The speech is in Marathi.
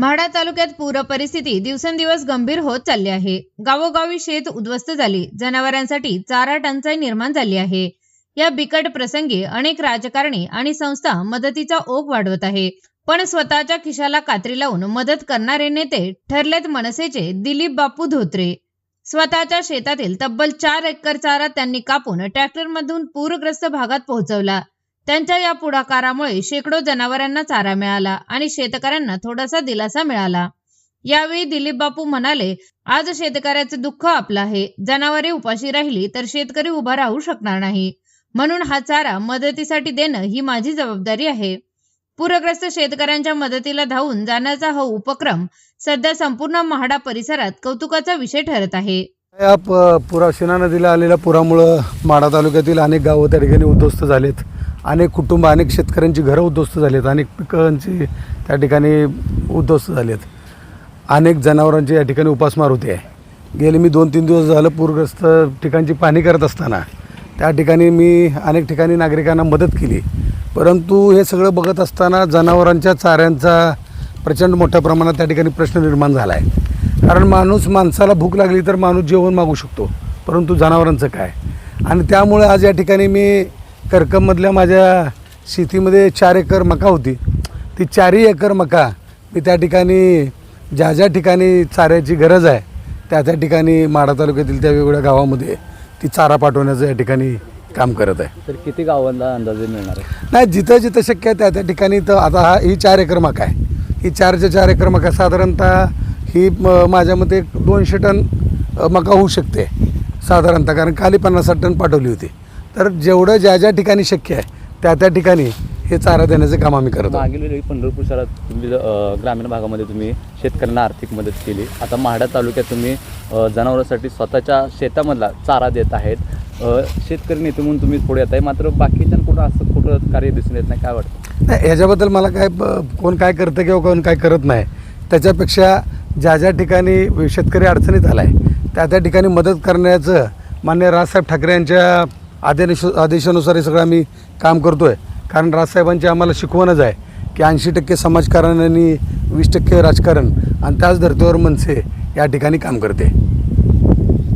म्हाडा तालुक्यात पूर परिस्थिती दिवसेंदिवस गंभीर होत चालली आहे. गावोगावी शेत उद्ध्वस्त झाली. जनावरांसाठी चारा टंचाई निर्माण झाली आहे. या बिकट प्रसंगी अनेक राजकारणी आणि संस्था मदतीचा ओघ वाढवत आहे. पण स्वतःच्या खिशाला कात्री लावून मदत करणारे नेते ठरलेत मनसेचे दिलीप बापू धोत्रे. स्वतःच्या शेतातील तब्बल चार एकर चारा त्यांनी कापून ट्रॅक्टरमधून पूरग्रस्त भागात पोहोचवला. त्यांच्या या पुढाकारामुळे शेकडो जनावरांना चारा मिळाला आणि शेतकऱ्यांना थोडासा दिलासा मिळाला. यावेळी दिलीप बापू म्हणाले आज शेतकऱ्याचे दुःख आपलं आहे. जनावरे उपाशी राहिली तर शेतकरी उभा राहू शकणार नाही. म्हणून हा चारा मदतीसाठी देणं ही माझी जबाबदारी आहे. पूरग्रस्त शेतकऱ्यांच्या मदतीला धावून जाण्याचा हा उपक्रम सध्या संपूर्ण महाडा परिसरात कौतुकाचा विषय ठरत आहे. या पुरा शिना नदीला आलेल्या पुरामुळं माढा तालुक्यातील अनेक गावं त्या ठिकाणी उद्ध्वस्त झालेत. अनेक कुटुंब अनेक शेतकऱ्यांची घरं उद्ध्वस्त झालीत अनेक पिकांची त्या ठिकाणी उद्ध्वस्त झालेत. अनेक जनावरांची या ठिकाणी उपासमार होते. आहे गेले मी दोन तीन दिवस झालं पूरग्रस्त ठिकाणची पाहणी करत असताना. त्या ठिकाणी मी अनेक ठिकाणी नागरिकांना मदत केली. परंतु हे सगळं बघत असताना जनावरांच्या चाऱ्यांचा प्रचंड मोठ्या प्रमाणात त्या ठिकाणी प्रश्न निर्माण झाला आहे कारण माणूस माणसाला भूक लागली तर माणूस जेवण मागू शकतो. परंतु जनावरांचं काय? आणि त्यामुळे आज या ठिकाणी मी करकममधल्या माझ्या शेतीमध्ये चार एकर मका होती. ती चारही एकर मका मी त्या ठिकाणी ज्या ज्या ठिकाणी चाऱ्याची गरज आहे त्या त्या ठिकाणी माढा तालुक्यातील त्या वेगवेगळ्या गावामध्ये ती चारा पाठवण्याचं या ठिकाणी काम करत आहे. तर किती गावांना अंदाजे मिळणार आहे? नाही जिथं जिथं शक्य आहे त्या त्या ठिकाणी तर आता हा ही चार एकर मका आहे. ही चारच्या चार एकर मका साधारणतः ही म- माझ्या मते दोनशे टन मका होऊ शकते साधारणतः. कारण खाली पन्नास साठ टन पाठवली होती. तर जेवढं ज्या ज्या ठिकाणी शक्य आहे त्या त्या ठिकाणी हे चारा देण्याचं काम आम्ही करत मागील वेळी पंढरपूर शहरात तुम्ही अ, ग्रामीण भागामध्ये तुम्ही शेतकऱ्यांना आर्थिक मदत केली. आता म्हाडा तालुक्यात तुम्ही अ, जनावरांसाठी स्वतःच्या शेतामधला चारा देत आहेत. अ, शेतकरी नेते म्हणून तुम्ही पुढे येत आहे मात्र बाकीच्या कुठं असं कुठं कार्य दिसून येत नाही काय वाटतं? नाही ह्याच्याबद्दल मला काय ब- कोण काय करतं किंवा कोण काय करत नाही. त्याच्यापेक्षा ज्या ज्या ठिकाणी शेतकरी अडचणीत आला आहे त्या त्या ठिकाणी मदत करण्याचं मान्य राजसाहेब ठाकरे यांच्या आदेश आदेशानुसार हे सगळं आम्ही काम करतो आहे कारण राजसाहेबांची आम्हाला शिकवणच आहे की ऐंशी टक्के समाजकारण आणि वीस टक्के राजकारण आणि त्याच धर्तीवर मनसे या ठिकाणी काम करते.